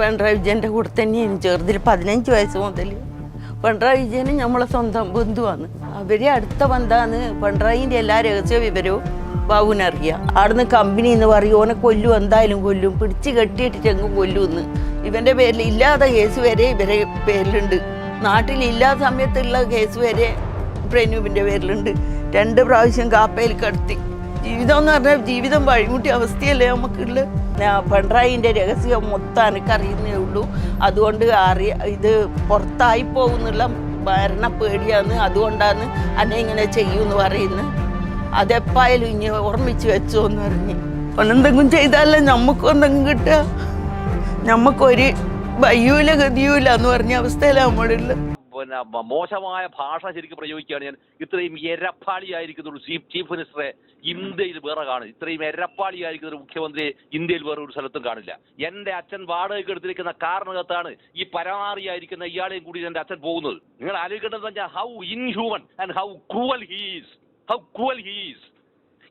പിണറായി വിജയന്റെ കൂടെ തന്നെയാണ് ചെറുതിൽ പതിനഞ്ച് വയസ്സ് മുതൽ. പിണറായി വിജയന് നമ്മളെ സ്വന്തം ബന്ധുവാണ്. അവരെ അടുത്ത ബന്ധാന്ന് പിണറായിന്റെ എല്ലാ രഹസ്യ വിവരവും ബാബുവിനറിയാം അവിടുന്ന് കമ്പനി എന്ന് പറയും ഓനെ കൊല്ലും എന്തായാലും കൊല്ലും. പിടിച്ച് കെട്ടിയിട്ടിട്ട് എങ്ങും കൊല്ലുമെന്ന് ഇവന്റെ പേരിൽ ഇല്ലാത്ത കേസ് വരെ ഇവരെ പേരിലുണ്ട്. നാട്ടിലില്ലാത്ത സമയത്തുള്ള കേസ് വരെ പ്രനൂപിന്റെ പേരിലുണ്ട്. രണ്ട് പ്രാവശ്യം കാപ്പയിൽ കടത്തി. ജീവിതം എന്ന് പറഞ്ഞാൽ ജീവിതം വഴിമുട്ടിയ അവസ്ഥയല്ലേ നമുക്കുള്ള. പിണറായിന്റെ രഹസ്യം മൊത്തം എനിക്കറിയുന്നേ ഉള്ളൂ. അതുകൊണ്ട് അറിയ ഇത് പുറത്തായി പോകുന്നുള്ള ഭരണ പേടിയാണ്. അതുകൊണ്ടാണ് അന്നെ ഇങ്ങനെ ചെയ്യൂന്ന് പറയുന്നത് അതെപ്പായാലും ഇനി ഓർമ്മിച്ച് വെച്ചോ എന്ന് പറഞ്ഞ്. ഒന്നെന്തെങ്കിലും ചെയ്താലേ നമുക്കും എന്തെങ്കിലും കിട്ടുക. നമുക്കൊരു വയ്യൂല ഗതിയൂല എന്ന് പറഞ്ഞ അവസ്ഥയിലാണ് നമ്മളുള്ളത് പിന്നെ മോശമായ ഭാഷ ശരിക്കും പ്രയോഗിക്കുകയാണ് ഞാൻ. ഇത്രയും എരപ്പാളിയായിരിക്കുന്ന ഒരു ചീഫ് ചീഫ് മിനിസ്റ്ററെ ഇന്ത്യയിൽ വേറെ കാണില്ല ഇത്രയും എരപ്പാളിയായിരിക്കുന്ന ഒരു മുഖ്യമന്ത്രിയെ ഇന്ത്യയിൽ വേറെ ഒരു സ്ഥലത്തും കാണില്ല. എന്റെ അച്ഛൻ വാടകയ്ക്ക് എടുത്തിരിക്കുന്ന കാറിനകത്താണ് ഈ പരമാറിയായിരിക്കുന്ന ഇയാളെയും കൂടി എന്റെ അച്ഛൻ പോകുന്നത്. നിങ്ങൾ ആലോചിക്കേണ്ടത് how inhuman and how cruel he's how cruel he's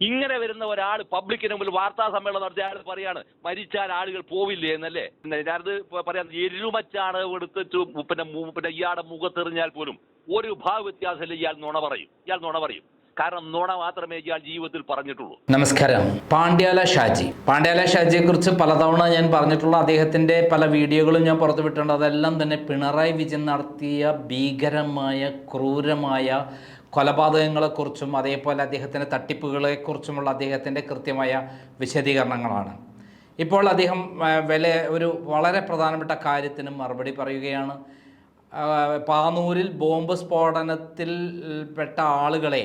ഇങ്ങനെ വരുന്ന ഒരാൾ പബ്ലിക്കിന് മുമ്പിൽ വാർത്താ സമ്മേളനം നടത്തി അയാൾ പറയാണ് മരിച്ചാൽ ആളുകൾ പോവില്ലേ എന്നല്ലേ? ഞാനത് പറയാം എരുമച്ചാണ് എടുത്തിട്ട് പിന്നെ പിന്നെ ഇയാളുടെ മുഖത്തെറിഞ്ഞാൽ പോലും ഒരു ഭാവ വ്യത്യാസമില്ല ഇയാൾ നുണ പറയും. ഇയാൾ നുണ പറയും. കാരണം നുണ മാത്രമേ ഇയാൾ ജീവിതത്തിൽ പറഞ്ഞിട്ടുള്ളൂ. നമസ്കാരം. പാണ്ഡ്യാല ഷാജി. പാണ്ഡ്യാല ഷാജിയെ കുറിച്ച് പലതവണ ഞാൻ പറഞ്ഞിട്ടുള്ള അദ്ദേഹത്തിന്റെ പല വീഡിയോകളും ഞാൻ പുറത്തുവിട്ടിട്ടുണ്ട്. അതെല്ലാം തന്നെ പിണറായി വിജയൻ നടത്തിയ ഭീകരമായ ക്രൂരമായ കൊലപാതകങ്ങളെക്കുറിച്ചും അതേപോലെ അദ്ദേഹത്തിന്റെ തട്ടിപ്പുകളെക്കുറിച്ചുമുള്ള അദ്ദേഹത്തിന്റെ കൃത്യമായ വിശദീകരണങ്ങളാണ്. ഇപ്പോൾ അദ്ദേഹം വില ഒരു വളരെ പ്രധാനപ്പെട്ട കാര്യത്തിന് മറുപടി പറയുകയാണ്. പാനൂരിൽ ബോംബ് സ്ഫോടനത്തിൽ പെട്ട ആളുകളെ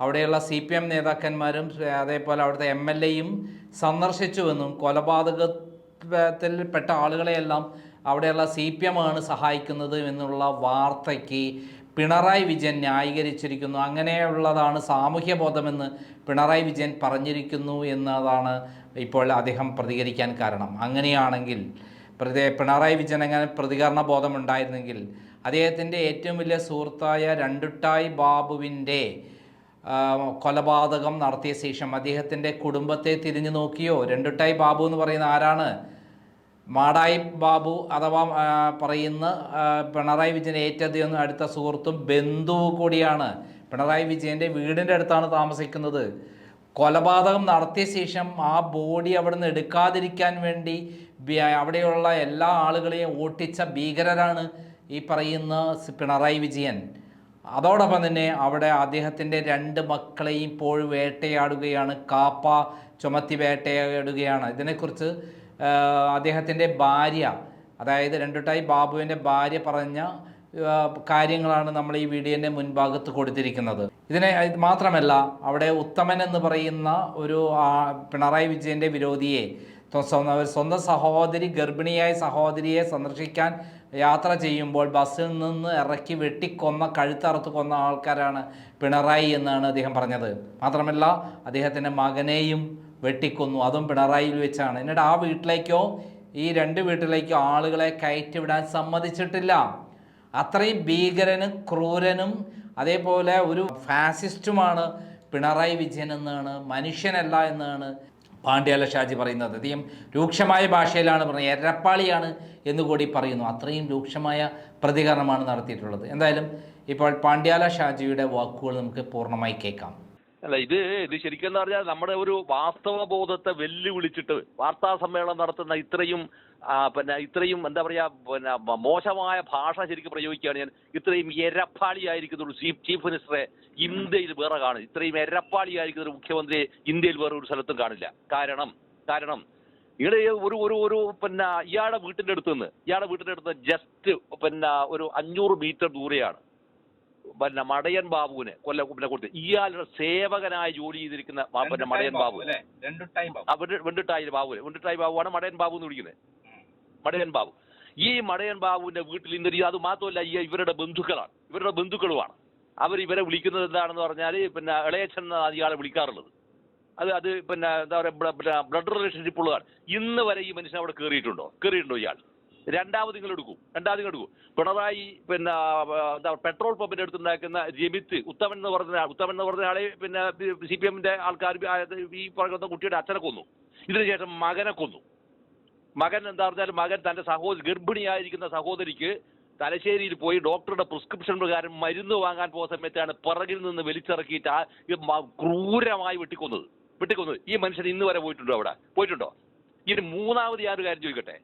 അവിടെയുള്ള സി പി എം നേതാക്കന്മാരും അതേപോലെ അവിടുത്തെ എം എൽ എയും സന്ദർശിച്ചുവെന്നും കൊലപാതകത്തിൽ പെട്ട ആളുകളെയെല്ലാം അവിടെയുള്ള സി പി എം ആണ് സഹായിക്കുന്നത് എന്നുള്ള വാർത്തയ്ക്ക് പിണറായി വിജയൻ ന്യായീകരിച്ചിരിക്കുന്നു. അങ്ങനെയുള്ളതാണ് സാമൂഹ്യബോധമെന്ന് പിണറായി വിജയൻ പറഞ്ഞിരിക്കുന്നു എന്നതാണ് ഇപ്പോൾ അദ്ദേഹം പ്രതികരിക്കാൻ കാരണം. അങ്ങനെയാണെങ്കിൽ പ്രതി പിണറായി വിജയൻ അങ്ങനെ പ്രതികരണ ബോധമുണ്ടായിരുന്നെങ്കിൽ അദ്ദേഹത്തിന്റെ ഏറ്റവും വലിയ സുഹൃത്തായ രണ്ടുട്ടായി ബാബുവിന്റെ കൊലപാതകം നടത്തിയ ശേഷം അദ്ദേഹത്തിന്റെ കുടുംബത്തെ തിരിഞ്ഞു നോക്കിയോ? രണ്ടുട്ടായി ബാബു എന്ന് പറയുന്ന ആരാണ്? മാടായി ബാബു അഥവാ പറയുന്ന പിണറായി വിജയൻ ഏറ്റധികം അടുത്ത സുഹൃത്തും ബന്ധുവും കൂടിയാണ് പിണറായി വിജയന്റെ വീടിന്റെ അടുത്താണ് താമസിക്കുന്നത്. കൊലപാതകം നടത്തിയ ശേഷം ആ ബോഡി അവിടെ നിന്ന് എടുക്കാതിരിക്കാൻ വേണ്ടി അവിടെയുള്ള എല്ലാ ആളുകളെയും ഓട്ടിച്ച ഭീകരരാണ് ഈ പറയുന്ന പിണറായി വിജയൻ. അതോടൊപ്പം തന്നെ അവിടെ അദ്ദേഹത്തിന്റെ രണ്ട് മക്കളെയും ഇപ്പോൾ വേട്ടയാടുകയാണ്. കാപ്പ ചുമത്തി വേട്ടയാടുകയാണ്. ഇതിനെക്കുറിച്ച് അദ്ദേഹത്തിന്റെ ഭാര്യ അതായത് രണ്ടുട്ടായി ബാബുവിന്റെ ഭാര്യ പറഞ്ഞ കാര്യങ്ങളാണ് നമ്മൾ ഈ വീഡിയോന്റെ മുൻഭാഗത്ത് കൊടുത്തിരിക്കുന്നത്. ഇതിനെ മാത്രമല്ല അവിടെ ഉത്തമൻ എന്ന് പറയുന്ന ഒരു പിണറായി വിജയന്റെ വിരോധിയെ സ്വന്തം സഹോദരി ഗർഭിണിയായ സഹോദരിയെ സന്ദർശിക്കാൻ യാത്ര ചെയ്യുമ്പോൾ ബസ്സിൽ നിന്ന് ഇറക്കി വെട്ടിക്കൊന്ന കഴുത്തറുത്ത് കൊന്ന ആൾക്കാരാണ് പിണറായി എന്നാണ് അദ്ദേഹം പറഞ്ഞത്. മാത്രമല്ല അദ്ദേഹത്തിന്റെ മകനെയും വെട്ടിക്കൊന്നു. അതും പിണറായിൽ വെച്ചാണ്. എന്നിട്ട് ആ വീട്ടിലേക്കോ ഈ രണ്ട് വീട്ടിലേക്കോ ആളുകളെ കയറ്റിവിടാൻ സമ്മതിച്ചിട്ടില്ല. അത്രയും ഭീകരനും ക്രൂരനും അതേപോലെ ഒരു ഫാസിസ്റ്റുമാണ് പിണറായി വിജയൻ എന്നാണ് മനുഷ്യനല്ല എന്നാണ് പാണ്ഡ്യാല ഷാജി പറയുന്നത്. അധികം രൂക്ഷമായ ഭാഷയിലാണ് പറഞ്ഞത്. എരപ്പാളിയാണ് എന്നുകൂടി പറയുന്നു. അത്രയും രൂക്ഷമായ പ്രതികരണമാണ് നടത്തിയിട്ടുള്ളത്. എന്തായാലും ഇപ്പോൾ പാണ്ഡ്യാല ഷാജിയുടെ വാക്കുകൾ നമുക്ക് പൂർണമായി കേൾക്കാം. അല്ല ഇത് ഇത് ശരിക്കും പറഞ്ഞാൽ നമ്മുടെ ഒരു വാസ്തവ ബോധത്തെ വെല്ലുവിളിച്ചിട്ട് വാർത്താ സമ്മേളനം നടത്തുന്ന ഇത്രയും പിന്നെ ഇത്രയും എന്താ പറയാ പിന്നെ മോശമായ ഭാഷ ശരിക്കും പ്രയോഗിക്കുകയാണ് ഞാൻ. ഇത്രയും എരപ്പാളിയായിരിക്കുന്ന ഒരു ചീഫ് ചീഫ് മിനിസ്റ്ററെ ഇന്ത്യയിൽ വേറെ കാണും. ഇത്രയും എരപ്പാളിയായിരിക്കുന്ന ഒരു മുഖ്യമന്ത്രിയെ ഇന്ത്യയിൽ വേറെ ഒരു സ്ഥലത്തും കാണില്ല. കാരണം കാരണം ഇവിടെ ഒരു ഒരു ഒരു പിന്നെ ഇയാളുടെ വീട്ടിന്റെ അടുത്ത് നിന്ന് ഇയാളുടെ വീട്ടിന്റെ അടുത്ത് ജസ്റ്റ് പിന്നെ ഒരു അഞ്ഞൂറ് മീറ്റർ ദൂരെയാണ്. പിന്നെ മടയൻ ബാബുവിനെ കൊല്ല പിന്നെ കൊടുത്ത്. ഇയാളുടെ സേവകനായി ജോലി ചെയ്തിരിക്കുന്ന പിന്നെ മടയൻ ബാബു വെണ്ടിട്ടായി ബാബു. വെണ്ടിട്ടായി ബാബുവാണ് മടയൻ ബാബു എന്ന് വിളിക്കുന്നത്. മടയൻ ബാബു. ഈ മടയൻ ബാബുവിന്റെ വീട്ടിൽ ഇന്നൊരു അത് മാത്രമല്ല ഈ ഇവരുടെ ബന്ധുക്കളാണ്. ഇവരുടെ ബന്ധുക്കളുമാണ്. അവർ ഇവരെ വിളിക്കുന്നത് എന്താണെന്ന് പറഞ്ഞാൽ പിന്നെ ഇളയച്ചൻ എന്നാണ് ഇയാളെ വിളിക്കാറുള്ളത്. അത് അത് പിന്നെ എന്താ പറയുക ബ്ലഡ് റിലേഷൻഷിപ്പ് ഉള്ളതാണ് ഇന്ന് വരെ ഈ മനുഷ്യൻ അവിടെ കയറിയിട്ടുണ്ടോ കയറിയിട്ടുണ്ടോ ഇയാൾ? രണ്ടാമത് നിങ്ങൾ എടുക്കും രണ്ടാമത് നിങ്ങൾ എടുക്കും പിണറായി പിന്നെ എന്താ പെട്രോൾ പമ്പിന്റെ അടുത്ത് ഉണ്ടാക്കുന്ന രമിത്ത് ഉത്തമൻ എന്ന് പറഞ്ഞ ഉത്തമൻ എന്ന് പറഞ്ഞ ആളെ പിന്നെ സി പി എമ്മിന്റെ ആൾക്കാർ ഈ പറയുന്ന കുട്ടിയുടെ അച്ഛനെ കൊന്നു. ഇതിനുശേഷം മകനെ കൊന്നു. മകൻ എന്താ പറഞ്ഞാൽ മകൻ തന്റെ സഹോദരി ഗർഭിണിയായിരിക്കുന്ന സഹോദരിക്ക് തലശ്ശേരിയിൽ പോയി ഡോക്ടറുടെ പ്രിസ്ക്രിപ്ഷൻ പ്രകാരം മരുന്ന് വാങ്ങാൻ പോയ സമയത്താണ് പിറകിൽ നിന്ന് വലിച്ചിറക്കിയിട്ട് ആ ക്രൂരമായി വെട്ടിക്കൊന്നത്. വെട്ടിക്കൊന്നത്. ഈ മനുഷ്യൻ ഇന്ന് വരെ പോയിട്ടുണ്ടോ അവിടെ? പോയിട്ടുണ്ടോ? ഇനി മൂന്നാമത് ഞാൻ ഒരു കാര്യം ചോദിക്കട്ടെ?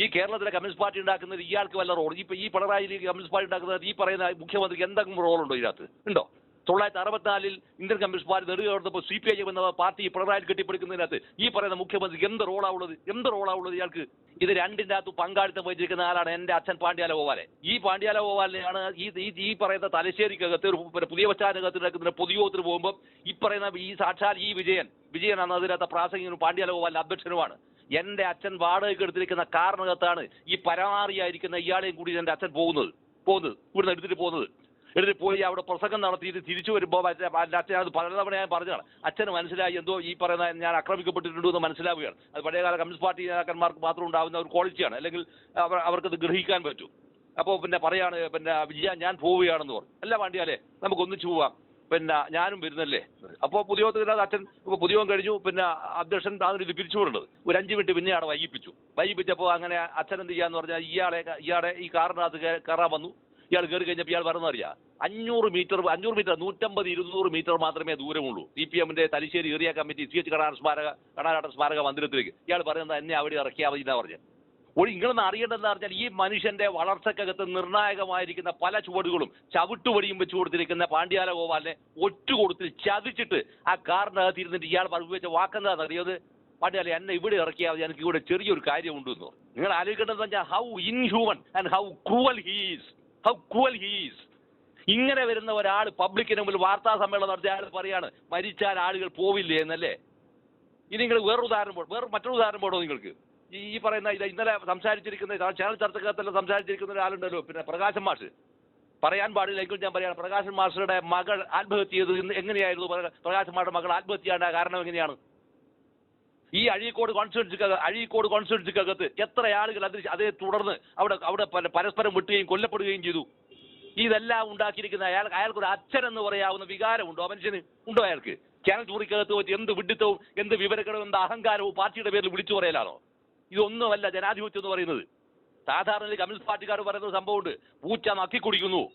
ഈ കേരളത്തിലെ കമ്മ്യൂണിസ്റ്റ് പാർട്ടി ഉണ്ടാക്കുന്നത് ഇയാൾക്ക് വല്ല റോൾ. ഇപ്പൊ ഈ പിണറായി കമ്മ്യൂണിസ്റ്റ് പാർട്ടി ഉണ്ടാക്കുന്നത് ഈ പറയുന്ന മുഖ്യമന്ത്രിക്ക് എന്തെങ്കിലും റോളുണ്ടോ ഇതിനകത്ത്? ഉണ്ടോ? തൊള്ളായിരത്തി അറുപത്തിനാലിൽ ഇന്ത്യൻ കമ്മ്യൂണിസ്റ്റ് പാർട്ടി നെടുകയറുന്നപ്പോൾ സി പി ഐ എന്ന പാർട്ടി പിണറായി കെട്ടിപ്പിടിക്കുന്നതിനകത്ത് ഈ പറയുന്ന മുഖ്യമന്ത്രിക്ക് എന്ത് റോൾ ആവുള്ളത് എന്ത് റോൾ ആവുള്ളത് ഇയാൾക്ക്? ഇത് രണ്ടിന്റെ അകത്ത് പങ്കാളിത്തം വഹിച്ചിരിക്കുന്ന ആളാണ് എന്റെ അച്ഛൻ പാണ്ഡ്യാല ഗോപാലെ ഈ പാണ്ഡ്യാല ഗോപാലിനെയാണ് ഈ ഈ- പറയുന്ന തലശ്ശേരിക്കകത്ത് പുതിയ പശ്ചാത്തലകത്ത് നടക്കുന്ന പൊതുയോഗത്തിന് പോകുമ്പോൾ ഈ പറയുന്ന ഈ സാക്ഷാൽ ഈ വിജയൻ. വിജയനാണ് അതിനകത്ത് പ്രാസംഗികനും പാണ്ഡ്യാല ഗോപാലിന്റെ അധ്യക്ഷനുമാണ്. എന്റെ അച്ഛൻ വാടകയ്ക്ക് എടുത്തിരിക്കുന്ന കാറിനകത്താണ് ഈ പരമാറിയായിരിക്കുന്ന ഇയാളെയും കൂടി എന്റെ അച്ഛൻ പോകുന്നത്. പോകുന്നത്. ഇവിടുന്ന് എടുത്തിട്ട് പോകുന്നത്. എടുത്തിട്ട് പോയി അവിടെ പ്രസംഗം നടത്തിയിട്ട് തിരിച്ചു വരുമ്പോൾ അച്ഛൻ അത് പലതവണ ഞാൻ പറഞ്ഞതാണ്. അച്ഛന് മനസ്സിലായി എന്തോ ഈ പറയുന്ന ഞാൻ ആക്രമിക്കപ്പെട്ടിട്ടുണ്ട് എന്ന് മനസ്സിലാവുകയാണ്. അത് പഴയകാല കമ്മ്യൂണിസ്റ്റ് പാർട്ടി നേതാക്കന്മാർക്ക് മാത്രം ഉണ്ടാവുന്ന ഒരു ക്വാളിറ്റിയാണ്. അല്ലെങ്കിൽ അവർ അവർക്കത് ഗ്രഹിക്കാൻ പറ്റും. അപ്പോൾ പിന്നെ പറയാണ് പിന്നെ വിജയ ഞാൻ പോവുകയാണെന്ന് പറഞ്ഞു. അല്ല വണ്ടിയാലേ നമുക്ക് ഒന്നിച്ചു പോവാം. പിന്നെ ഞാനും വരുന്നല്ലേ? അപ്പോൾ പുതിയോത്തിനകത്ത് അച്ഛൻ ഇപ്പോൾ പുതിയോഗം കഴിഞ്ഞു. പിന്നെ അധ്യക്ഷൻ അതിന് ഇത് പിരിച്ചുവിടുന്നത് ഒരു അഞ്ച് മിനിറ്റ് പിന്നെ അവിടെ വൈകിപ്പിച്ചു. വൈകിപ്പിച്ചപ്പോൾ അങ്ങനെ അച്ഛൻ എന്ത് ചെയ്യാന്ന് പറഞ്ഞാൽ ഇയാളെ ഇയാളെ ഈ കാറിനകത്ത് കയറാൻ വന്നു. ഇയാൾ കയറി കഴിഞ്ഞപ്പോൾ ഇയാൾ പറഞ്ഞ അറിയാം? അഞ്ഞൂറ് മീറ്റർ അഞ്ഞൂറ് മീറ്റർ നൂറ്റമ്പത് ഇരുന്നൂറ് മീറ്റർ മാത്രമേ ദൂരമുള്ളൂ. സി പി എമ്മിന്റെ Thalassery area committee C H കടാർ സ്മാരക കടാരാട്ട സ്മാരക മന്ദിരത്തിലേക്ക്. ഇയാൾ പറയുന്നത് എന്നെ അവിടെ ഇറക്കിയാൽ മതി എന്നാ പറഞ്ഞത് ഒരു നിങ്ങളൊന്ന് അറിയേണ്ടതെന്ന് പറഞ്ഞാൽ ഈ മനുഷ്യന്റെ വളർച്ചക്കകത്ത് നിർണായകമായിരിക്കുന്ന പല ചുവടുകളും ചവിട്ടുപടിയും വെച്ച് കൊടുത്തിരിക്കുന്ന പാണ്ഡ്യാല ഗോപാലിനെ ഒറ്റ കൊടുത്തിൽ ചതിച്ചിട്ട് ആ കാറിനകത്ത് ഇരുന്നിട്ട് ഇയാൾ വെച്ച വാക്കെന്താണെന്ന് അറിയത് പാണ്ഡ്യാല എന്നെ ഇവിടെ ഇറക്കിയാൽ എനിക്ക് ഇവിടെ ചെറിയൊരു കാര്യമുണ്ടെന്ന് നിങ്ങൾ ആലോചിക്കേണ്ടതെന്ന് പറഞ്ഞാൽ how inhuman and how cruel he's how cruel he's ഇങ്ങനെ വരുന്ന ഒരാൾ പബ്ലിക്കിന് മുമ്പിൽ വാർത്താ സമ്മേളനം നടത്തിയ ആൾ പറയാണ് മരിച്ചാൽ ആളുകൾ പോവില്ലേ എന്നല്ലേ? ഇനി നിങ്ങൾ വേറൊരു ഉദാഹരണം വേറെ മറ്റൊരു ഉദാഹരണം പോടോ നിങ്ങൾക്ക്. ഈ ഈ പറയുന്ന ഇത് ഇന്നലെ സംസാരിച്ചിരിക്കുന്ന ചാനൽ ചർച്ചക്കകത്തല്ല സംസാരിച്ചിരിക്കുന്ന ഒരാളുണ്ടല്ലോ പിന്നെ പ്രകാശൻ മാഷ്. പറയാൻ പാടില്ലെങ്കിൽ ഞാൻ പറയാണ് പ്രകാശൻ മാഷയുടെ മകൾ ആത്മഹത്യ ചെയ്തത് ഇന്ന് എങ്ങനെയായിരുന്നു? പ്ര- പ്രകാശൻ മാഷയുടെ മകൾ ആത്മഹത്യ കാരണം എങ്ങനെയാണ്? ഈ അഴീക്കോട് കോൺസ്റ്റിറ്റ്യൂൻസിക്കകത്ത് അഴീക്കോട് കോൺസ്റ്റിറ്റ്യൂൻസിക്കകത്ത് എത്ര ആളുകൾ അതിൽ അതേ തുടർന്ന് അവിടെ അവിടെ പരസ്പരം വിട്ടുകയും കൊല്ലപ്പെടുകയും ചെയ്തു. ഇതെല്ലാം ഉണ്ടാക്കിയിരിക്കുന്ന അയാൾ അയാൾക്കൊരു അച്ഛൻ എന്ന് പറയാവുന്ന വികാരമുണ്ടോ? മനുഷ്യന് ഉണ്ടോ അയാൾക്ക്? ചാനൽ ചൂറിക്കകത്ത് വെച്ച് എന്ത് വിഡിത്തവും എന്ത് വിവരക്കടവും എന്ത് അഹങ്കാരവും പാർട്ടിയുടെ പേരിൽ വിളിച്ചു പറയലാണോ? ഇതൊന്നുമല്ല ജനാധിപത്യം എന്ന് പറയുന്നത്. സാധാരണ കമ്മ്യൂണിസ്റ്റ് പാർട്ടിക്കാർ പറയുന്ന സംഭവമുണ്ട്. പൂച്ച നക്കി കുടിക്കുന്നു.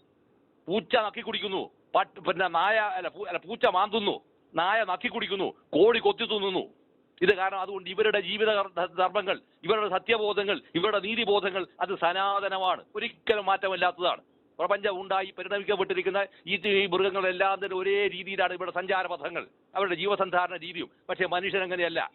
പൂച്ച നക്കി കുടിക്കുന്നു. പട്ട് പിന്നെ നായ അല്ല അല്ല പൂച്ച മാന്തുന്നു. നായ നക്കി കുടിക്കുന്നു. കോഴി കൊത്തി തിന്നുന്നു. ഇത് കാരണം അതുകൊണ്ട് ഇവരുടെ ജീവിത ധർമ്മങ്ങൾ ഇവരുടെ സത്യബോധങ്ങൾ ഇവരുടെ നീതിബോധങ്ങൾ അത് സനാതനമാണ്. ഒരിക്കലും മാറ്റമില്ലാത്തതാണ്. പ്രപഞ്ചം ഉണ്ടായി പരിണമിക്കപ്പെട്ടിരിക്കുന്ന ഈ മൃഗങ്ങളെല്ലാം തന്നെ ഒരേ രീതിയിലാണ് ഇവരുടെ സഞ്ചാരപഥങ്ങൾ. അവരുടെ ജീവസന്ധാരണ രീതിയും. പക്ഷേ മനുഷ്യൻ അങ്ങനെയല്ല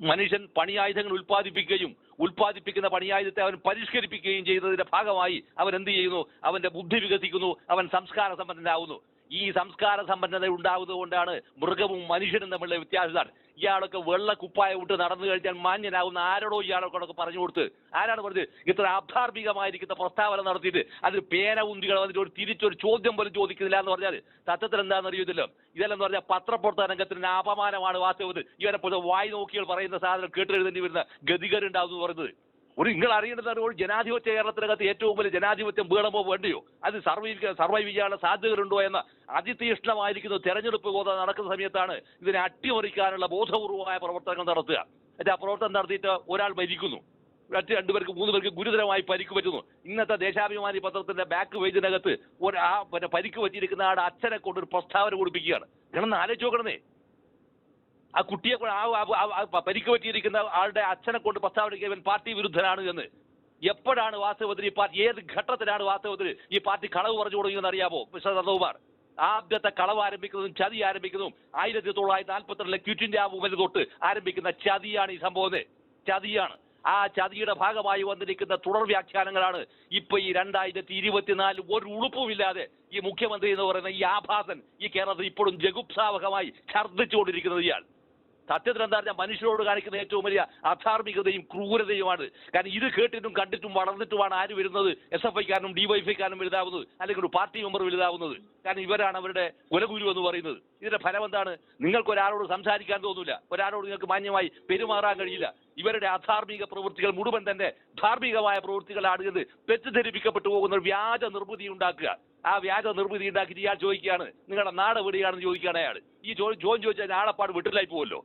മനുഷ്യൻ പണിയായുധങ്ങൾ ഉൽപ്പാദിപ്പിക്കുകയും ഉൽപ്പാദിപ്പിക്കുന്ന പണിയായുധത്തെ അവൻ പരിഷ്കരിപ്പിക്കുകയും ചെയ്തതിന്റെ ഭാഗമായി അവൻ എന്ത് ചെയ്യുന്നു? അവന്റെ ബുദ്ധി വികസിക്കുന്നു അവൻ സംസ്കാര സമ്പന്നനാവുന്നു. ഈ സംസ്കാര സമ്പന്നത ഉണ്ടാകുന്നത് കൊണ്ടാണ് മൃഗവും മനുഷ്യനും തമ്മിലുള്ള വ്യത്യാസമാണ് ഇയാളൊക്കെ വെള്ള കുപ്പായ വിട്ട് നടന്നു കഴിഞ്ഞാൽ മാന്യനാകുന്ന ആരോടോ ഇയാളൊക്കെ പറഞ്ഞു കൊടുത്ത് ആരാണ് പറഞ്ഞത്? ഇത്ര അധാർമികമായിരിക്കുന്ന പ്രസ്താവന നടത്തിയിട്ട് അതിൽ പേന ഉന്തികൾ വന്നിട്ട് ഒരു തിരിച്ചൊരു ചോദ്യം പോലും ചോദിക്കുന്നില്ല എന്ന് പറഞ്ഞാൽ തത്വത്തിൽ എന്താണെന്ന് അറിയത്തില്ലോ. ഇതെല്ലാം പറഞ്ഞാൽ പത്രപ്രവർത്തന രംഗത്തിന് അപമാനമാണ് വാസ്തവത് ഇവരെ പോലെ വായി നോക്കിയാൽ പറയുന്ന സാധനം കേട്ടെഴുതേണ്ടി വരുന്ന ഗതികരുണ്ടാവും എന്ന് പറയുന്നത്. ഒരു നിങ്ങൾ അറിയേണ്ടത് ഒരു ജനാധിപത്യ കേരളത്തിനകത്ത് ഏറ്റവും വലിയ ജനാധിപത്യം വീണമോ വേണ്ടിയോ? അത് സർവൈവ് സർവൈവ് ചെയ്യാനുള്ള സാധ്യതകളുണ്ടോ എന്ന അതിതീഷ്ണമായിരിക്കുന്ന തെരഞ്ഞെടുപ്പ് ബോധം നടക്കുന്ന സമയത്താണ് ഇതിനെ അട്ടിമറിക്കാനുള്ള ബോധപൂർവമായ പ്രവർത്തനങ്ങൾ നടത്തുക. എന്നിട്ട് ആ പ്രവർത്തനം നടത്തിയിട്ട് ഒരാൾ മരിക്കുന്നു. മറ്റ് രണ്ടുപേർക്ക് മൂന്ന് പേർക്ക് ഗുരുതരമായി പരിക്ക് പറ്റുന്നു. ഇന്നത്തെ ദേശാഭിമാനി പത്രത്തിന്റെ ബാക്ക് പേജിനകത്ത് ഒരു ആ പിന്നെ പരിക്ക് പറ്റിയിരിക്കുന്ന ആടെ അച്ഛനെ കൊണ്ട് ഒരു പ്രസ്താവന കൊടുപ്പിക്കുകയാണ്. നിങ്ങളൊന്ന് ആലോചിച്ച് നോക്കണമേ. ആ കുട്ടിയെ പരിക്ക് പറ്റിയിരിക്കുന്ന ആളുടെ അച്ഛനെ കൊണ്ട് പ്രസ്താവിക്കുക ഇവൻ പാർട്ടി വിരുദ്ധനാണ് എന്ന്. എപ്പോഴാണ് വാസ്തവത്തിൽ ഈ പാർട്ടി ഏത് ഘട്ടത്തിലാണ് വാസ്തവത്തിൽ ഈ പാർട്ടി കളവ് പറഞ്ഞു തുടങ്ങിയെന്ന് അറിയാമോ മിസ്റ്റർ നന്ദകുമാർ? ആദ്യത്തെ കളവ് ആരംഭിക്കുന്നതും ചതി ആരംഭിക്കുന്നതും ആയിരത്തി തൊള്ളായിരത്തി നാൽപ്പത്തിരണ്ടിലെ ക്വിറ്റ് ഇന്ത്യ മൂവ്മെന്റ് തൊട്ട് ആരംഭിക്കുന്ന ചതിയാണ് ഈ സംഭവം ചതിയാണ്. ആ ചതിയുടെ ഭാഗമായി വന്നിരിക്കുന്ന തുടർ വ്യാഖ്യാനങ്ങളാണ് ഇപ്പൊ ഈ രണ്ടായിരത്തി ഇരുപത്തിനാല് ഒരു ഉളുപ്പുമില്ലാതെ ഈ മുഖ്യമന്ത്രി എന്ന് പറയുന്ന ഈ ആഭാസൻ ഈ കേരളത്തിൽ ഇപ്പോഴും ജഗുപ്സാവകമായി ഛർദ്ദിച്ചുകൊണ്ടിരിക്കുന്നത് ഇയാൾ. സത്യത്തിൽ എന്താ പറഞ്ഞാൽ മനുഷ്യരോട് കാണിക്കുന്ന ഏറ്റവും വലിയ അധാർമികതയും ക്രൂരതയുമാണ്. കാരണം ഇത് കേട്ടിട്ടും കണ്ടിട്ടും വളർന്നിട്ടുമാണ് ആര് വരുന്നത്? എസ് എഫ് ഐക്കാരനും ഡിവൈഫൈക്കാരനും വലുതാവുന്നത്. അല്ലെങ്കിൽ ഒരു പാർട്ടി മെമ്പർ വലുതാവുന്നത്. കാരണം ഇവരാണ് അവരുടെ കുലഗുരു എന്ന് പറയുന്നത്. ഇതിന്റെ ഫലം എന്താണ്? നിങ്ങൾക്ക് ഒരാളോട് സംസാരിക്കാൻ തോന്നില്ല ഒരാളോട് നിങ്ങൾക്ക് മാന്യമായി പെരുമാറാൻ കഴിയില്ല. ഇവരുടെ അധാർമിക പ്രവൃത്തികൾ മുഴുവൻ തന്നെ ധാർമ്മികമായ പ്രവൃത്തികളാണ് എന്ന് തെറ്റിദ്ധരിപ്പിക്കപ്പെട്ടു പോകുന്ന വ്യാജ നിർമ്മിതി ഉണ്ടാക്കുക. ആ വ്യാജ നിർമ്മിതി ഉണ്ടാക്കിയിട്ട് ഇയാൾ ചോദിക്കുകയാണ് നിങ്ങളുടെ നാട് എവിടെയാണെന്ന് ചോദിക്കുകയാണ് അയാൾ. ഈ ജോ ജോൻ ചോദിച്ചാൽ ആളെപ്പാട് വിട്ടിലായി പോകുമല്ലോ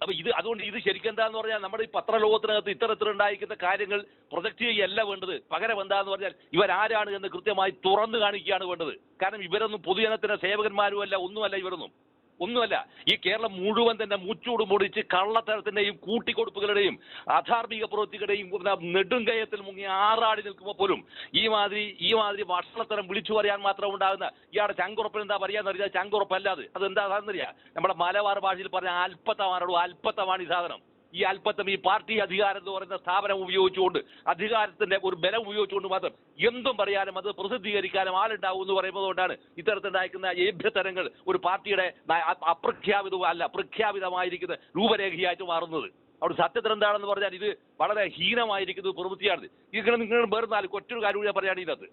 അപ്പൊ ഇത് അതുകൊണ്ട് ഇത് ശരിക്കും എന്താന്ന് പറഞ്ഞാൽ നമ്മുടെ ഈ പത്രലോകത്തിനകത്ത് ഇത്തരത്തിലുണ്ടായിരിക്കുന്ന കാര്യങ്ങൾ പ്രൊജക്ട് ചെയ്യല്ല വേണ്ടത്. പകരം എന്താന്ന് പറഞ്ഞാൽ ഇവരാരാണ് എന്ന് കൃത്യമായി തുറന്നു കാണിക്കുകയാണ് വേണ്ടത്. കാരണം ഇവരൊന്നും പൊതുജനത്തിന്റെ സേവകന്മാരുമല്ല ഒന്നുമല്ല ഇവരൊന്നും. ഒന്നുമല്ല ഈ കേരളം മുഴുവൻ തന്നെ മുച്ചൂട് മുടിച്ച് കള്ളത്തരത്തിന്റെയും കൂട്ടിക്കൊടുപ്പുകളുടെയും അധാർമിക പ്രവൃത്തികളുടെയും നെടുങ്കയത്തിൽ മുങ്ങി ആറാടി നിൽക്കുമ്പോൾ പോലും ഈ മാതിരി ഈ മാതിരി ഭക്ഷണത്തരം വിളിച്ചു പറയാൻ മാത്രം ഉണ്ടാകുന്ന ഇയാളുടെ ചങ്കുറപ്പിന് എന്താ പറയാന്നറിയാം ചങ്കുറപ്പല്ലാതെ. അത് എന്താ അറിയാം? നമ്മുടെ മലബാർ ഭാഷയിൽ പറഞ്ഞ അല്പത്തമാണോ അല്പത്തമാണ് ഈ സാധനം. ഈ അല്പത്തം ഈ പാർട്ടി അധികാരം എന്ന് പറയുന്ന സ്ഥാപനം ഉപയോഗിച്ചുകൊണ്ട് അധികാരത്തിന്റെ ഒരു ബലം ഉപയോഗിച്ചുകൊണ്ട് മാത്രം എന്തും പറയാനും അത് പ്രസിദ്ധീകരിക്കാനും ആളുണ്ടാവും എന്ന് പറയുന്നത് കൊണ്ടാണ് ഇത്തരത്തിലുണ്ടായിരിക്കുന്ന ഏഭ്യതരങ്ങൾ ഒരു പാർട്ടിയുടെ അപ്രഖ്യാപിത അല്ല പ്രഖ്യാപിതമായിരിക്കുന്ന രൂപരേഖയായിട്ട് മാറുന്നത്. അവിടെ സത്യത്തിൽ എന്താണെന്ന് പറഞ്ഞാൽ ഇത് വളരെ ഹീനമായിരിക്കുന്ന പ്രവൃത്തിയാണ്. ഇങ്ങനെ നിങ്ങൾ വേറെ നാല് കൊറ്റൊരു കാര്യം ഞാൻ പറയുകയാണ് ഇതിനകത്ത്.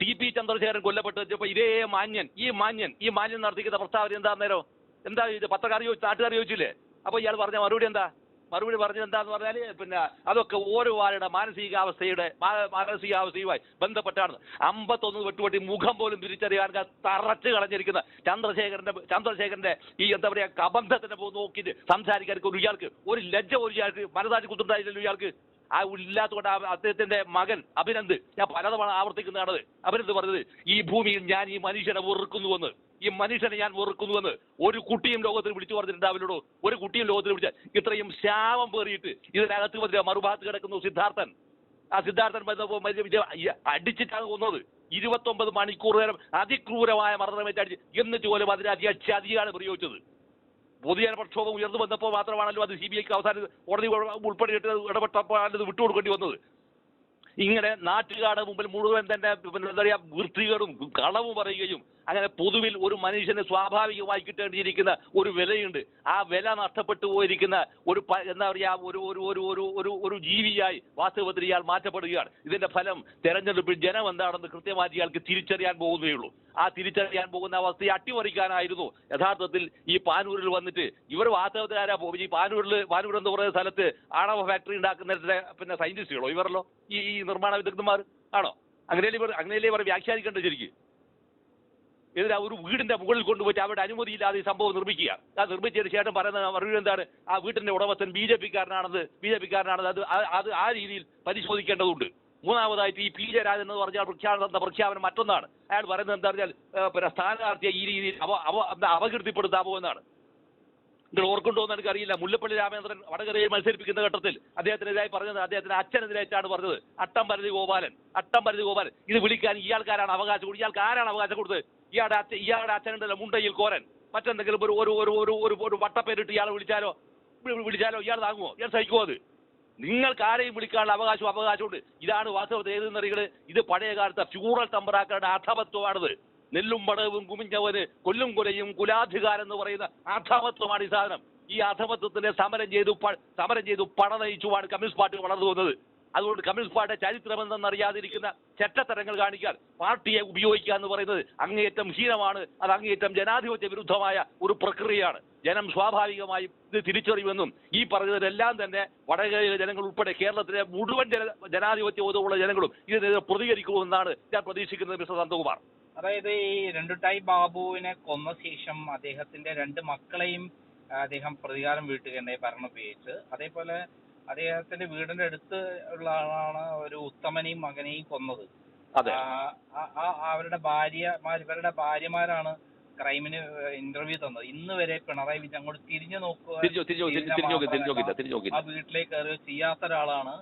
ടി പി ചന്ദ്രശേഖരൻ കൊല്ലപ്പെട്ട് വെച്ചപ്പോൾ ഇതേ മാന്യൻ ഈ മാന്യൻ ഈ മാന്യൻ നടത്തിക്കുന്ന പ്രസ്താവന എന്താ നേരം എന്താ ഇത് പത്രക്കാർ ചോദിച്ചു നാട്ടുകാർ ചോദിച്ചില്ലേ? അപ്പൊ ഇയാൾ പറഞ്ഞ മറുപടി എന്താ? മറുപടി പറഞ്ഞത് എന്താന്ന് പറഞ്ഞാൽ പിന്നെ അതൊക്കെ ഓരോ ആളുടെ മാനസികാവസ്ഥയുടെ മാനസികാവസ്ഥയുമായി ബന്ധപ്പെട്ടാണ്. അമ്പത്തൊന്ന് വെട്ടുപൊട്ടി മുഖം പോലും തിരിച്ചറിയാൻ തറച്ച് കളഞ്ഞിരിക്കുന്ന ചന്ദ്രശേഖരന്റെ ചന്ദ്രശേഖരന്റെ ഈ എന്താ പറയാ കബന്ധത്തിനെ പോ നോക്കിയിട്ട് സംസാരിക്കാൻ ഒരു ഇയാൾക്ക് ഒരു ലജ്ജ ഒരു ഇയാൾക്ക് മനസാക്ഷി കുത്തുണ്ടായില്ലല്ലോ ഇയാൾക്ക്. ആ ഇല്ലാത്തതുകൊണ്ട് അദ്ദേഹത്തിന്റെ മകൻ അഭിനന്ദ് ഞാൻ പലതവണ ആവർത്തിക്കുന്നതാണത്. അഭിനന്ദ് പറഞ്ഞത് ഈ ഭൂമിയിൽ ഞാൻ ഈ മനുഷ്യനെ വെറുക്കുന്നുവെന്ന്. ഈ മനുഷ്യനെ ഞാൻ വെറുക്കുന്നുവെന്ന് ഒരു കുട്ടിയും ലോകത്തിൽ വിളിച്ചു പറഞ്ഞിട്ടുണ്ടാവില്ലടോ. ഒരു കുട്ടിയും ലോകത്തിൽ വിളിച്ച ഇത്രയും ശാപം പേറിയിട്ട് ഇതിനകത്ത് വന്നില്ല മറുഭാഗത്ത് കിടക്കുന്നു സിദ്ധാർത്ഥൻ. ആ സിദ്ധാർത്ഥൻ അടിച്ചിട്ടാണ് കൊന്നത്. ഇരുപത്തൊമ്പത് മണിക്കൂർ നേരം അതിക്രൂരമായ മർദ്ദനമേറ്റ് അടിച്ച് എന്നിട്ട് പോലും അധ്യക്ഷ ചതിയാണ് പ്രയോഗിച്ചത്. പൊതുജന പ്രക്ഷോഭം ഉയർന്നു വന്നപ്പോൾ മാത്രമാണല്ലോ അത് സി ബി ഐക്ക് അവസാനം കോടതി ഉൾപ്പെടെ ഇടപെട്ടപ്പോൾ അത് വിട്ടുകൊടുക്കേണ്ടി വന്നത്. ഇങ്ങനെ നാട്ടുകാരുടെ മുമ്പിൽ മുഴുവൻ തന്നെ എന്താ പറയുക വൃത്തികേടും കളവും പറയുകയും അങ്ങനെ പൊതുവിൽ ഒരു മനുഷ്യന് സ്വാഭാവികമായി കിട്ടേണ്ടിയിരിക്കുന്ന ഒരു വിലയുണ്ട്. ആ വില നഷ്ടപ്പെട്ടു പോയിരിക്കുന്ന ഒരു എന്താ പറയുക ഒരു ഒരു ഒരു ഒരു ഒരു ഒരു ജീവിയായി വാസ്തവത്തിൽ ഇയാൾ മാറ്റപ്പെടുകയാണ്. ഇതിന്റെ ഫലം തെരഞ്ഞെടുപ്പിൽ ജനം എന്താണെന്ന് കൃത്യമായിട്ട് ഇയാൾക്ക് തിരിച്ചറിയാൻ പോകുന്നേയുള്ളൂ ആ തിരിച്ചറിയാൻ പോകുന്ന അവസ്ഥയെ അട്ടിമറിക്കാനായിരുന്നു. യഥാർത്ഥത്തിൽ ഈ പാനൂരിൽ വന്നിട്ട് ഇവർ വാസ്തവത്തിലാരാ പോകും ഈ പാനൂരിൽ പാനൂർ എന്ന് പറയുന്ന സ്ഥലത്ത് ആണവ ഫാക്ടറി ഉണ്ടാക്കുന്ന പിന്നെ സയന്റിസ്റ്റുകളോ ഇവരല്ലോ? ഈ നിർമ്മാണ വിദഗ്ധന്മാർ ആണോ? അങ്ങനെയല്ലേ അങ്ങനെയല്ലേ ഇവർ വ്യാഖ്യാനിക്കേണ്ടത് ശരിക്കും? ഇതിനാ ഒരു വീടിന്റെ മുകളിൽ കൊണ്ടുപോയിട്ട് അവരുടെ അനുമതിയില്ലാതെ ഈ സംഭവം നിർമ്മിക്കുക ആ നിർമ്മിച്ചതിന് ശേഷം പറയുന്ന മറുപടി എന്താണ് ആ വീട്ടിന്റെ ഉടമസ്ഥൻ ബി ജെ പിക്കാരനാണെന്ന് ബി ജെ പിക്കാരനാണെന്ന് അത് അത് ആ രീതിയിൽ പരിശോധിക്കേണ്ടതുണ്ട് മൂന്നാമതായിട്ട് ഈ പി ജയരാജൻ എന്ന് പറഞ്ഞാൽ പ്രഖ്യാപനം പ്രഖ്യാപനം മറ്റൊന്നാണ് അയാൾ പറയുന്നത് എന്താ പറഞ്ഞാൽ പിന്നെ സ്ഥാനാർത്ഥിയെ ഈ രീതിയിൽ അവ അവ എന്നാണ് നിങ്ങൾ ഓർക്കുണ്ടോ എന്ന് എനിക്കറിയില്ല. മുല്ലപ്പള്ളി രാമചന്ദ്രൻ വടകരയിൽ മത്സരിപ്പിക്കുന്ന ഘട്ടത്തിൽ അദ്ദേഹത്തിനെതിരായി പറഞ്ഞത് അദ്ദേഹത്തിന്റെ അച്ഛനെതിരായിട്ടാണ് പറഞ്ഞത്. അട്ടം പരിധി ഗോപാലൻ. അട്ടം പരിധി ഗോപാലൻ. ഇത് വിളിക്കാൻ ഇയാൾക്കാരാണ് അവകാശം ഇയാൾക്ക് ആരാണ് അവകാശം കൊടുത്തത്? ഇയാളുടെ അച്ഛൻ ഇയാളുടെ അച്ഛനുണ്ടല്ലോ മുണ്ടയിൽ കോരൻ. മറ്റെന്തെങ്കിലും ഒരു ഒരു ഒരു ഒരു ഒരു ഒരു വട്ടപ്പേരിട്ട് ഇയാൾ വിളിച്ചാലോ? വിളിച്ചാലോ? ഇയാൾ താങ്ങുമോ ഇയാൾ സഹിക്കുമോ അത്? നിങ്ങൾക്ക് ആരെയും വിളിക്കാനുള്ള അവകാശം അവകാശമുണ്ട് ഇതാണ് വാസ്തവത്തിൽ ഏതെന്നറിയുന്നത് ഇത് പഴയ കാലത്തെ ഫ്യൂറൽ തമ്പറാക്കളുടെ അധമത്വമാണിത് നെല്ലും പടവും കുമിഞ്ഞവന് കൊല്ലും കൊലയും കുലാധികാരം എന്ന് പറയുന്ന അധമത്വമാണ് ഈ സാധനം. ഈ അധമത്വത്തിനെ സമരം ചെയ്തു സമരം ചെയ്തു പണ നയിച്ചുമാണ് കമ്മ്യൂണിസ്റ്റ് പാർട്ടി വളർന്നു വന്നത്. അതുകൊണ്ട് കമ്മ്യൂണിസ്റ്റ് പാർട്ടിയുടെ ചരിത്രം എന്തെന്നറിയാതിരിക്കുന്ന ചെറ്റത്തരങ്ങൾ കാണിക്കാൻ പാർട്ടിയെ ഉപയോഗിക്കുക എന്ന് പറയുന്നത് അങ്ങേയറ്റം ഹീനമാണ് അത് അങ്ങേയറ്റം ജനാധിപത്യ വിരുദ്ധമായ ഒരു പ്രക്രിയയാണ്. ജനം സ്വാഭാവികമായും ഇത് തിരിച്ചറിയുമെന്നും ഈ പറഞ്ഞതിലെല്ലാം തന്നെ വടകരയിലെ ജനങ്ങൾ ഉൾപ്പെടെ കേരളത്തിലെ മുഴുവൻ ജന ജനാധിപത്യ ബോധമുള്ള ജനങ്ങളും ഇതിനെതിരെ പ്രതികരിക്കുമെന്നാണ് ഞാൻ പ്രതീക്ഷിക്കുന്നത് മിസ്റ്റർ നന്ദകുമാർ അതായത് ഈ രണ്ടുട്ടായി ബാബുവിനെ കൊന്ന ശേഷം അദ്ദേഹത്തിന്റെ രണ്ട് മക്കളെയും അദ്ദേഹം പ്രതികാരം വീട്ടുകയുണ്ടായി ഭരണം ഉപയോഗിച്ച് അതേപോലെ അദ്ദേഹത്തിന്റെ വീടിന്റെ അടുത്ത് ഉള്ള ആളാണ് ഒരു ഉത്തമനെയും മകനെയും കൊന്നത്. അവരുടെ ഭാര്യമാർ ഇവരുടെ ഭാര്യമാരാണ് ക്രൈമിന് ഇന്റർവ്യൂ തന്നത്. ഇന്ന് വരെ പിണറായി വിജയൻ അങ്ങോട്ട് തിരിഞ്ഞു നോക്കുക ആ വീട്ടിലേക്ക് കയറി ചെയ്യാത്ത ഒരാളാണ്.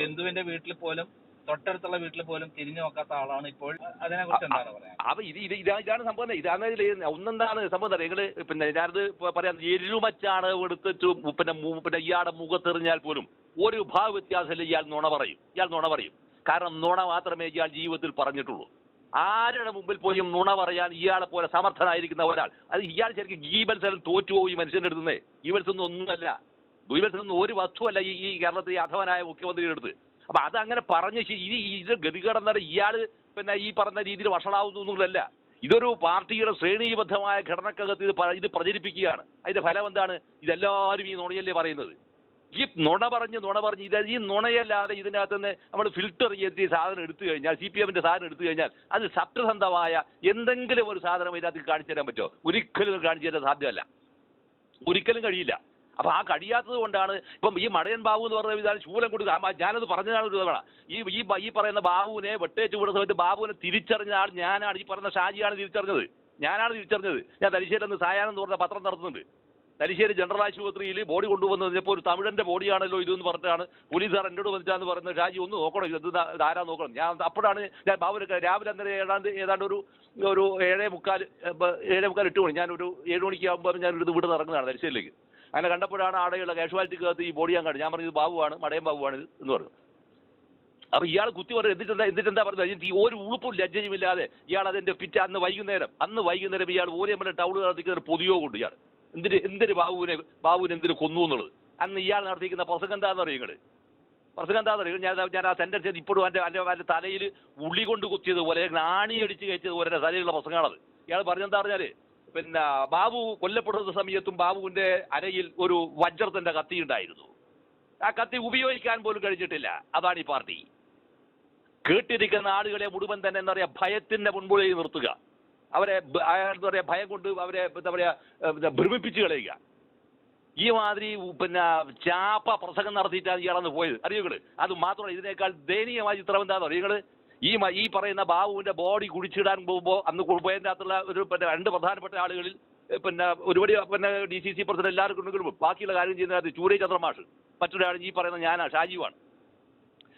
ബന്ധുവിന്റെ വീട്ടിൽ പോലും തൊട്ടടുത്തുള്ള വീട്ടിൽ പോലും തിരിഞ്ഞു നോക്കാത്ത ആളാണ് ഇപ്പോൾ. അതിനെ കുറിച്ച് എന്താണ് പറയാൻ അപ്പൊ ഇത് ഇത് ഇതാ ഇതാണ് സംഭവം. ഇതാണ് ഒന്നെന്താണ് സംഭവം നിങ്ങൾ പിന്നെ ഞാനത് പറയാം. എരുമച്ചാണ് എടുത്തിട്ട് പിന്നെ പിന്നെ ഇയാളുടെ മുഖത്തെറിഞ്ഞാൽ പോലും ഒരു ഭാവ വ്യത്യാസമില്ല ഇയാൾ നുണ പറയും. ഇയാൾ നുണ പറയും. കാരണം നുണ മാത്രമേ ഇയാൾ ജീവിതത്തിൽ പറഞ്ഞിട്ടുള്ളൂ. ആരുടെ മുമ്പിൽ പോയും നുണ പറയാൻ ഇയാളെ പോലെ സമർത്ഥനായിരിക്കുന്ന ഒരാൾ അത് ഇയാൾ ശരിക്കും ഗീബൽസ് തോറ്റുപോകും ഈ മനുഷ്യന്റെ അടുത്തുനിന്നേ ഗീബൽസ് ഒന്നും ഒന്നുമല്ല. ഗീബൽസ് ഒന്നും ഒരു വസ്തുവല്ല ഈ ഈ കേരളത്തിലെ അധവനായ മുഖ്യമന്ത്രിയുടെ അടുത്ത്. അപ്പൊ അതങ്ങനെ പറഞ്ഞ് ഇനി ഇത് ഗതികടന്ന ഇയാൾ പിന്നെ ഈ പറഞ്ഞ രീതിയിൽ വഷളാവുന്നു എന്നുള്ളതല്ല. ഇതൊരു പാർട്ടിയുടെ ശ്രേണീബദ്ധമായ ഘടനക്കകത്ത് ഇത് ഇത് പ്രചരിപ്പിക്കുകയാണ്. അതിന്റെ ഫലം എന്താണ്? ഇതെല്ലാവരും ഈ നുണയല്ലേ പറയുന്നത്. ഈ നുണ പറഞ്ഞ് നുണ പറഞ്ഞ് ഇത് ഈ നുണയല്ലാതെ ഇതിനകത്ത് നിന്ന് നമ്മൾ ഫിൽട്ടർ ചെയ്ത് ഈ സാധനം എടുത്തു കഴിഞ്ഞാൽ സി പി എമ്മിന്റെ സാധനം എടുത്തു കഴിഞ്ഞാൽ അത് സത്യസന്ധമായ എന്തെങ്കിലും ഒരു സാധനം ഇതിനകത്ത് കാണിച്ചു തരാൻ പറ്റുമോ? ഒരിക്കലും കാണിച്ചു തരാൻ സാധ്യമല്ല. ഒരിക്കലും കഴിയില്ല. അപ്പൊ ആ കഴിയാത്തത് കൊണ്ടാണ് ഇപ്പം ഈ മടയൻ ബാബു എന്ന് പറഞ്ഞ ഇതാണ് ശൂലം കൊടുക്കുക ഞാനത് പറഞ്ഞതാണ് ഒരു തവണ. ഈ ഈ പറയുന്ന ബാബുവിനെ വെട്ടേച്ച് വിടുന്ന സമയത്ത് ബാബുവിനെ തിരിച്ചറിഞ്ഞ ആൾ ഞാനാണ്. ഈ പറയുന്ന ഷാജിയാണ് തിരിച്ചറിഞ്ഞത്. ഞാനാണ് തിരിച്ചറിഞ്ഞത്. ഞാൻ തലശ്ശേരി എന്ന് സായാഹ്നം പറഞ്ഞ പത്രം നടത്തുന്നുണ്ട്. തലശ്ശേരി ജനറൽ ആശുപത്രിയിൽ ബോഡി കൊണ്ടുവന്ന് കഴിഞ്ഞപ്പോൾ ഒരു തമിഴന്റെ ബോഡിയാണല്ലോ ഇതെന്ന് പറഞ്ഞിട്ടാണ് പോലീസുകാർ എന്നോട് വന്നിട്ടാന്ന് പറയുന്നത്. ഷാജി ഒന്ന് നോക്കണം ഇത്? ആരാ നോക്കണം? ഞാൻ അപ്പോഴാണ് ഞാൻ ബാബുരൊക്കെ രാവിലെ അന്നേരം ഏതാണ്ട് ഏതാണ്ട് ഒരു ഒരു ഏഴേ മുക്കാൽ ഏഴേ മുക്കാൽ എട്ട് മണി. ഞാനൊരു ഏഴ് മണിക്കാകുമ്പോൾ ഞാൻ ഇത് വീട് ഇറങ്ങുന്നതാണ് തലശ്ശേരിയിലേക്ക്. അങ്ങനെ കണ്ടപ്പോഴാണ് ആടെയുള്ള കാഷ്വാലിറ്റിക്കകത്ത് ഈ ബോഡി ഞാൻ കണ്ടു ഞാൻ പറഞ്ഞു ഇത് ബാബുവാണ് മടയം ബാബുവാണ് ഇത് എന്ന് പറഞ്ഞു. അപ്പൊ ഇയാൾ കുത്തി പറഞ്ഞു എന്നിട്ടെന്താ എന്നിട്ടെന്താ പറഞ്ഞത്? ഈ ഒരു ഉളുപ്പും ലജ്ജയും ഇല്ലാതെ. ഇയാൾ അതിന്റെ പിറ്റ അന്ന് വൈകുന്നേരം അന്ന് വൈകുന്നേരം ഇയാൾ ഓരോ ടൗൺ നടത്തിക്കുന്ന പൊതിയോ കൊണ്ട് ഇയാൾ. എന്തിന് എന്തിന് ബാബുവിനെ ബാബുവിനെ എന്തിന് കൊന്നു എന്നുള്ളത്? അന്ന് ഇയാൾ നടത്തിക്കുന്ന പ്രസംഗം എന്താണെന്ന് പറയും നിങ്ങൾ പ്രസംഗം എന്താണെന്ന് പറയും ഞാൻ ഞാൻ ആ സെന്റൻസ് ഇപ്പോഴും എന്റെ എന്റെ എന്റെ തലയിൽ ഉള്ളി കൊണ്ട് കുത്തിയത് പോലെ നാണി അടിച്ച് കയറ്റിയത് പോലെ തലയിലുള്ള പ്രസംഗമാണത്. ഇയാൾ പറഞ്ഞെന്താ പറഞ്ഞാൽ? പിന്നെ ബാബു കൊല്ലപ്പെടുന്ന സമയത്തും ബാബുവിന്റെ അരയിൽ ഒരു വജ്രത്തിന്റെ കത്തി ഉണ്ടായിരുന്നു. ആ കത്തി ഉപയോഗിക്കാൻ പോലും കഴിഞ്ഞിട്ടില്ല. അതാണ് ഈ പാർട്ടി. കേട്ടിരിക്കുന്ന ആളുകളെ മുഴുവൻ തന്നെ എന്താ പറയാ ഭയത്തിന്റെ മുൻപിൽ നിർത്തുക. അവരെ എന്താ പറയാ ഭയം കൊണ്ട് അവരെ എന്താ പറയാ ഭ്രമിപ്പിച്ച് കളയുക. ഈ മാതിരി പിന്നെ ചാപ്പ പ്രസംഗം നടത്തിയിട്ടാണ് ഇയാളന്ന് പോയത്. അറിയുകൾ അത് മാത്രമല്ല ഇതിനേക്കാൾ ദയനീയമായ ചിത്രം എന്താണെന്ന് അറിയുകൾ ഈ ഈ പറയുന്ന ബാബുവിന്റെ ബോഡി കുഴിച്ചിടാൻ പോകുമ്പോൾ അന്ന് കുഴപ്പത്തിന്റെ അകത്തുള്ള ഒരു പിന്നെ രണ്ട് പ്രധാനപ്പെട്ട ആളുകളിൽ പിന്നെ ഒരുപടി പിന്നെ ഡി സി സി പ്രസിഡന്റ് എല്ലാവർക്കും ബാക്കിയുള്ള കാര്യം ചെയ്യുന്ന ചെയ്യുന്നത് ചൂരേ ചന്ദ്രമാഷ് മറ്റൊരാൾ ഈ പറയുന്ന ഞാനാ ഷാജീവാണ്.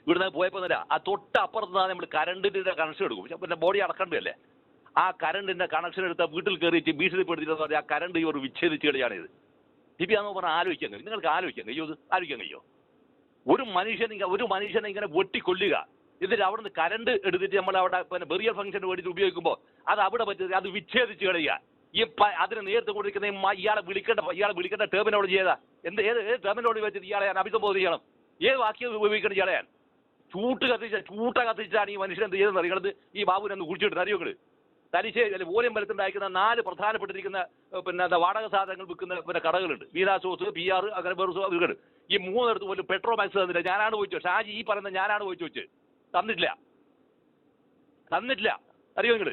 ഇവിടുന്ന് പോയപ്പോൾ തന്നെ ആ തൊട്ട് അപ്പുറത്ത് നിന്നാണ് നമ്മൾ കറണ്ടിന്റെ കണക്ഷൻ എടുക്കും. പക്ഷെ പിന്നെ ബോഡി അടക്കണ്ടല്ലേ ആ കറണ്ടിന്റെ കണക്ഷൻ എടുത്ത വീട്ടിൽ കയറിയിട്ട് ഭീഷണിപ്പെടുത്തിയിട്ട് പറഞ്ഞാൽ ആ കറണ്ട് ഇവർ വിച്ഛേദിച്ച് കളിയാണിത് ഇപ്പം അന്ന് പറഞ്ഞാൽ ആലോചിക്കാൻ നിങ്ങൾക്ക് ആലോചിക്കാൻ കഴിയോ ആലോചിക്കാൻ കഴിയോ? ഒരു മനുഷ്യനെ ഒരു മനുഷ്യനെ ഇങ്ങനെ വെട്ടിക്കൊല്ലുക. എന്നിട്ട് അവിടെ നിന്ന് കറണ്ട് എടുത്തിട്ട് നമ്മൾ അവിടെ പിന്നെ ബെറിയൽ ഫംഗ്ഷന് വേണ്ടിയിട്ട് ഉപയോഗിക്കുമ്പോൾ അത് അവിടെ പറ്റി അത് വിച്ഛേദിച്ച് കളയുക. ഈ അതിന് നേരത്തെ കൊണ്ടിരിക്കുന്ന ഇയാളെ വിളിക്കേണ്ട ഇയാളെ വിളിക്കേണ്ട ടെർമിനോളജി ഏതാ? എന്ത് ഏത് ഏത് ടെർമിനോളജി വെച്ചിട്ട് ഇയാളെ ഞാൻ അഭിസംബോധന ചെയ്യണം? ഏത് വാക്യം ഉപയോഗിക്കണം ഇയാളെ ഞാൻ? ചൂട്ട് കത്തിച്ച ചൂട്ട കത്തിച്ചാണ് ഈ മനുഷ്യൻ എന്ത് ചെയ്തെന്ന് അറിയണത് ഈ ബാബുവിനെ ഒന്ന് കുടിച്ചിട്ട് അറിയുക തലശ്ശേരി അല്ലെ ഓലം വലത്തുണ്ടായിരിക്കുന്ന നാല് പ്രധാനപ്പെട്ടിരിക്കുന്ന പിന്നെ എന്താ വാടക സാധനങ്ങൾ വിൽക്കുന്ന പിന്നെ കടകളുണ്ട്. വീരാ സോസ് പി ആർ അങ്ങനെ വേറെ സോസ് ഈ മൂന്നിടത്ത് പോലും പെട്രോ മാക്സ് തന്നില്ല. ഞാനാണ് ചോദിച്ചത്. ഷാജി ഈ പറയുന്ന ഞാനാണ് ചോദിച്ചു വെച്ച് തന്നിട്ടില്ല. തന്നിട്ടില്ല. അറിയോ നിങ്ങൾ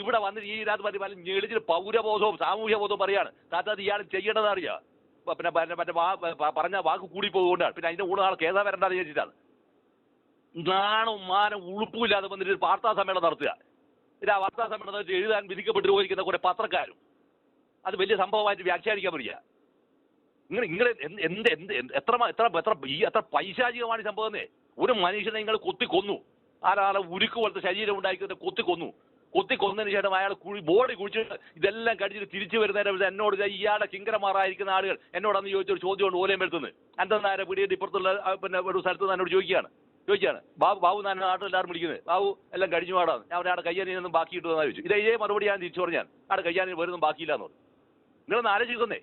ഇവിടെ വന്നിട്ട് ഈ ഇതിനകത്ത് പറ്റി പല ഞെളിച്ചിട്ട് പൗരബോധവും സാമൂഹ്യ ബോധവും പറയാണ്. താത്ത ഇയാൾ ചെയ്യേണ്ടത് അറിയാം. പിന്നെ മറ്റേ പറഞ്ഞ വാക്ക് കൂടി പോകുകൊണ്ടാണ് പിന്നെ അതിന്റെ കൂടെ നാളെ കേസാ വരണ്ടെന്ന് വിചാരിച്ചിട്ടാണ്. നാണും മാനം ഉളുപ്പുമില്ലാതെ വന്നിട്ട് വാർത്താ സമ്മേളനം നടത്തുക. ആ വാർത്താ സമ്മേളനം എഴുതാൻ വിധിക്കപ്പെട്ടു പോയിരിക്കുന്ന കുറെ പത്രക്കാരും. അത് വലിയ സംഭവമായിട്ട് വ്യാഖ്യാനിക്കാൻ പറ്റില്ല നിങ്ങൾ നിങ്ങൾ എന്ത് എന്ത് എന്ത് എന്ത് എത്ര എത്ര എത്ര ഈ എത്ര പൈശാചികമാണ് ഈ സംഭവം ഒരു മനുഷ്യനെ നിങ്ങൾ കൊത്തി കൊന്നു ആരാളെ ഉരുക്ക് പോലത്തെ ശരീരം ഉണ്ടാക്കിയിട്ട് കൊത്തി കൊന്നു കൊത്തി കൊന്നതിന് ശേഷം അയാൾ കുഴി ബോഡി കുഴിച്ചിട്ട് ഇതെല്ലാം കടിച്ചിട്ട് തിരിച്ചു വരുന്നേരം എന്നോട് ഇയാളുടെ കിങ്കരമാറായിരിക്കുന്ന ആളുകൾ എന്നോട് അന്ന് ചോദിച്ചൊരു ചോദ്യമുണ്ട് ഓലയും വരുത്തുന്നത് അന്തന്നാരെ പിടിയിട്ട് ഇപ്പുറത്തുള്ള പിന്നെ ഒരു സ്ഥലത്ത് നിന്ന് എന്നോട് ചോദിക്കുകയാണ്. ചോദിക്കുകയാണ് ബാബു ബാബു ഞാൻ നാട്ടിൽ എല്ലാവരും വിളിക്കുന്നത്. ബാബു എല്ലാം കഴിഞ്ഞു പാടാണ് ഞാൻ അവിടെ കയ്യാനിയൊന്നും ബാക്കി കിട്ടുമെന്നാണ് ചോദിച്ചു. ഇതേ മറുപടി ഞാൻ തിരിച്ചു പറഞ്ഞാൽ അവിടെ കയ്യാനി വരുന്നതും ബാക്കിയില്ല എന്ന് പറഞ്ഞു. നിങ്ങളൊന്ന് ആലോചിക്കുന്നേ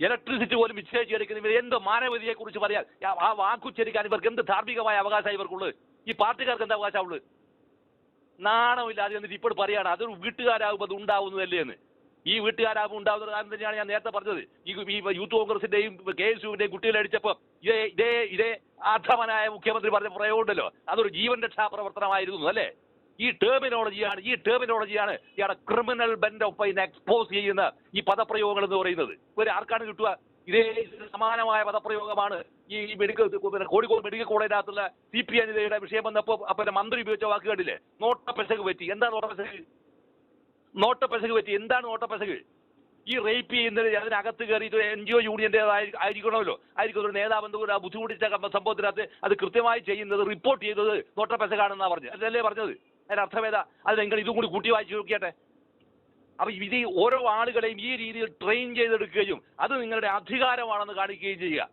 ഇലക്ട്രിസിറ്റി പോലും വിച്ഛേദിച്ച് എടുക്കുന്ന ഇവർ എന്ത് മാനവതിയെ കുറിച്ച് പറയാൻ? ആ- വാക്കുച്ചരിക്കാൻ ഇവർക്ക് എന്ത് ധാർമ്മികമായ അവകാശം ഇവർക്കുള്ളത് ഈ പാർട്ടിക്കാർക്ക് എന്താ അവകാശമുള്ളത് നാണമില്ലാതെ എന്നിട്ട് ഇപ്പോൾ പറയാണ് അതൊരു വീട്ടുകാരാകുമ്പോൾ അത് ഉണ്ടാവുന്നതല്ലേ എന്ന്. ഈ വീട്ടുകാരാകുമ്പോൾ ഉണ്ടാവുന്ന കാരണം തന്നെയാണ് ഞാൻ നേരത്തെ പറഞ്ഞത്. ഈ ഈ യൂത്ത് കോൺഗ്രസിന്റെയും കെ എസ് യുവിന്റെയും കുട്ടികളെ അടിച്ചപ്പോൾ ഇതേ ഇതേ ഇതേ ആധമനായ മുഖ്യമന്ത്രി പറഞ്ഞ പ്രയോഗമുണ്ടല്ലോ. അതൊരു ജീവൻ രക്ഷാ പ്രവർത്തനമായിരുന്നു അല്ലേ? ഈ ടേമിനോളജിയാണ് ഈ ടേമിനോളജിയാണ് ഇയാളെ ക്രിമിനൽ ബെൻഡ് ഓഫ് എക്സ്പോസ് ചെയ്യുന്ന ഈ പദപ്രയോഗങ്ങൾ എന്ന് പറയുന്നത്. ഇവർ ആർക്കാണ് കിട്ടുക? ഇതേ സമാനമായ പദപ്രയോഗമാണ് ഈ മെഡിക്കൽ പിന്നെ കോഴിക്കോട് മെഡിക്കൽ കോളേജിനകത്തുള്ള സി പി അനിതയുടെ വിഷയം വന്നപ്പോൾ പിന്നെ മന്ത്രി ഉപയോഗിച്ച വാക്ക് കണ്ടില്ലേ? നോട്ട പെസക് പറ്റി. എന്താ നോട്ട പെസക് നോട്ട പെസക് പറ്റി. എന്താണ് നോട്ട പെസക് ഈ റേപ്പ് ചെയ്യുന്നത് അതിനകത്ത് കയറിയിട്ട് എൻ ജി ഒ യൂണിയന്റെ ആയിരിക്കണമല്ലോ. ആയിരിക്കും. ഒരു നേതാവ് ആ ബുദ്ധിമുട്ടിച്ച സംഭവത്തിനകത്ത് അത് കൃത്യമായി ചെയ്യുന്നത് റിപ്പോർട്ട് ചെയ്തത് നോട്ട പെശകാണെന്നാണ് പറഞ്ഞത്. അതല്ലേ പറഞ്ഞത്? അതിന്റെ ഏതാ അത് നിങ്ങൾ ഇതും കൂടി കൂട്ടി വായിച്ചു നോക്കിയാട്ടെ. അപ്പൊ ഇത് ഓരോ ആളുകളെയും ഈ രീതിയിൽ ട്രെയിൻ ചെയ്തെടുക്കുകയും അത് നിങ്ങളുടെ അധികാരമാണെന്ന് കാണിക്കുകയും ചെയ്യുക.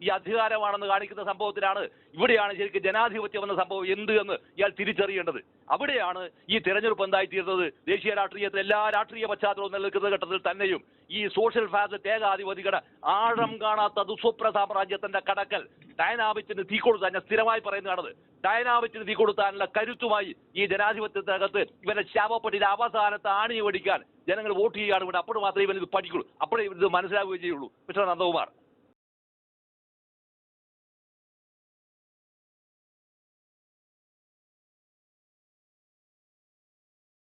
ഈ അധികാരമാണെന്ന് കാണിക്കുന്ന സംഭവത്തിലാണ് ഇവിടെയാണ് ശരിക്കും ജനാധിപത്യം എന്ന സംഭവം എന്ത് എന്ന് ഇയാൾ തിരിച്ചറിയേണ്ടത്. അവിടെയാണ് ഈ തെരഞ്ഞെടുപ്പ് എന്തായിത്തീരുന്നത് ദേശീയ രാഷ്ട്രീയത്തിൽ എല്ലാ രാഷ്ട്രീയ പശ്ചാത്തലവും നിലനിൽക്കുന്ന ഘട്ടത്തിൽ തന്നെയും ഈ സോഷ്യൽ ഫാസറ്റ് ഏകാധിപതികളുടെ ആഴം കാണാത്ത ദുസ്വപ്ന സാമ്രാജ്യത്തിന്റെ കടക്കൽ ഡയനാമിച്ചിന് തീ കൊടുത്താൻ ഞാൻ സ്ഥിരമായി പറയുന്നതാണത് ഡയനാമിച്ചിന് തീ കൊടുത്താനുള്ള കരുത്തുമായി ഈ ജനാധിപത്യത്തിനകത്ത് ഇവന്റെ ശാപപ്പെട്ടിന്റെ അവസാനത്തെ ആണി ഓടിക്കാൻ ജനങ്ങൾ വോട്ട് ചെയ്യുകയാണ് ഇവിടെ. അപ്പോൾ മാത്രമേ ഇവൻ പഠിക്കുള്ളൂ. അപ്പോഴേ ഇത് മനസ്സിലാവുകയും ചെയ്യുള്ളൂ. മിസ്റ്റർ നന്ദകുമാർ.